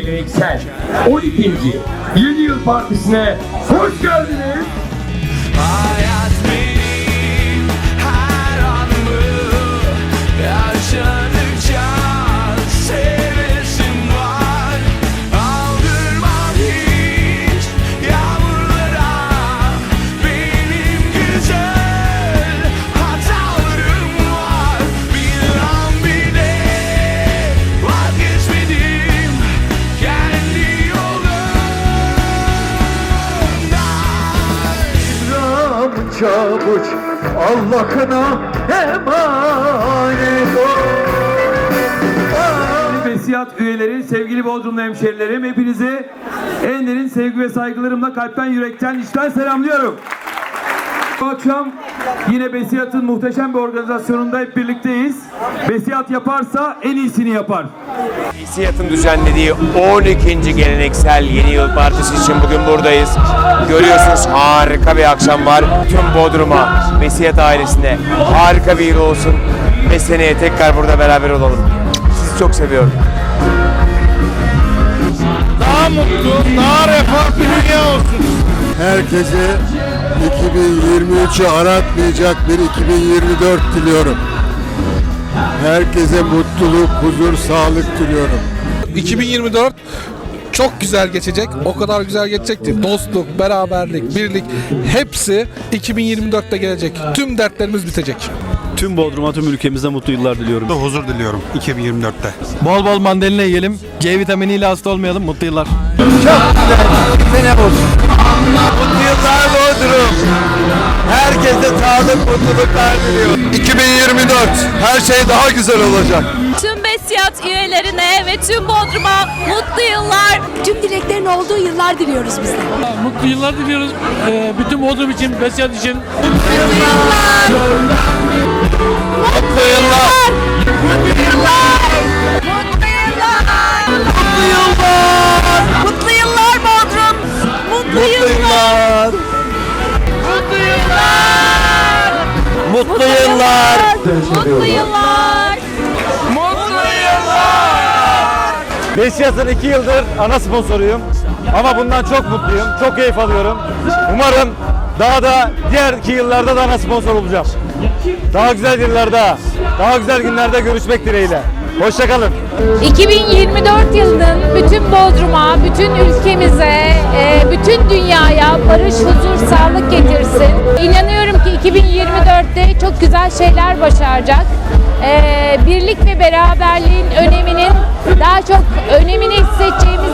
geleneksel 12. Yeni Yıl Partisi'ne hoş geldiniz. Hayat çabuç Allah'ına emanet ol. Besiyat üyeleri, sevgili Bodrumlu hemşerilerim hepinizi en derin sevgi ve saygılarımla kalpten yürekten içten selamlıyorum. Bu akşam yine Besiyat'ın muhteşem bir organizasyonunda hep birlikteyiz. Besiyat yaparsa en iyisini yapar. Siyat'ın düzenlediği 12. geleneksel Yeni Yıl Partisi için bugün buradayız. Görüyorsunuz harika bir akşam var. Tüm Bodrum'a, Vesiyat ailesine harika bir yıl olsun. Ve seneye tekrar burada beraber olalım. Sizi çok seviyorum. daha mutlu, daha refah bir dünya olsun. Herkese 2023'ü aratmayacak bir 2024 diliyorum. Herkese mutluluk, huzur, sağlık diliyorum. 2024 çok güzel geçecek. O kadar güzel geçecektir. Dostluk, beraberlik, birlik hepsi 2024'te gelecek. Tüm dertlerimiz bitecek. Tüm Bodrum'a, tüm ülkemize mutlu yıllar diliyorum. Huzur diliyorum 2024'te. Bol bol mandalina yiyelim. C vitaminiyle hasta olmayalım. Mutlu yıllar. Mutlu yıllar Bodrum. Herkese sağlık, mutluluklar diliyorum. 2024 her şey daha güzel olacak. Tüm Besiyat üyelerine ve tüm Bodrum'a mutlu yıllar. Tüm dileklerin olduğu yıllar diliyoruz biz de. Mutlu yıllar diliyoruz. Bütün Bodrum için, Besyat için. Mutlu yıllar. Yıllar. Mutlu yıllar. Beşiktaş'ın iki yıldır ana sponsoruyum. Ama bundan çok mutluyum. Çok keyif alıyorum. Umarım daha da diğer iki yıllarda da ana sponsor olacağım. Daha güzel yıllarda, daha güzel günlerde görüşmek dileğiyle. Hoşçakalın. 2024 yılının bütün Bodrum'a, bütün ülkemize, e, barış, huzur, sağlık getirsin. İnanıyorum ki 2024'te çok güzel şeyler başaracak. E, Birlik ve beraberliğin öneminin daha çok önemini hissedeceğimiz.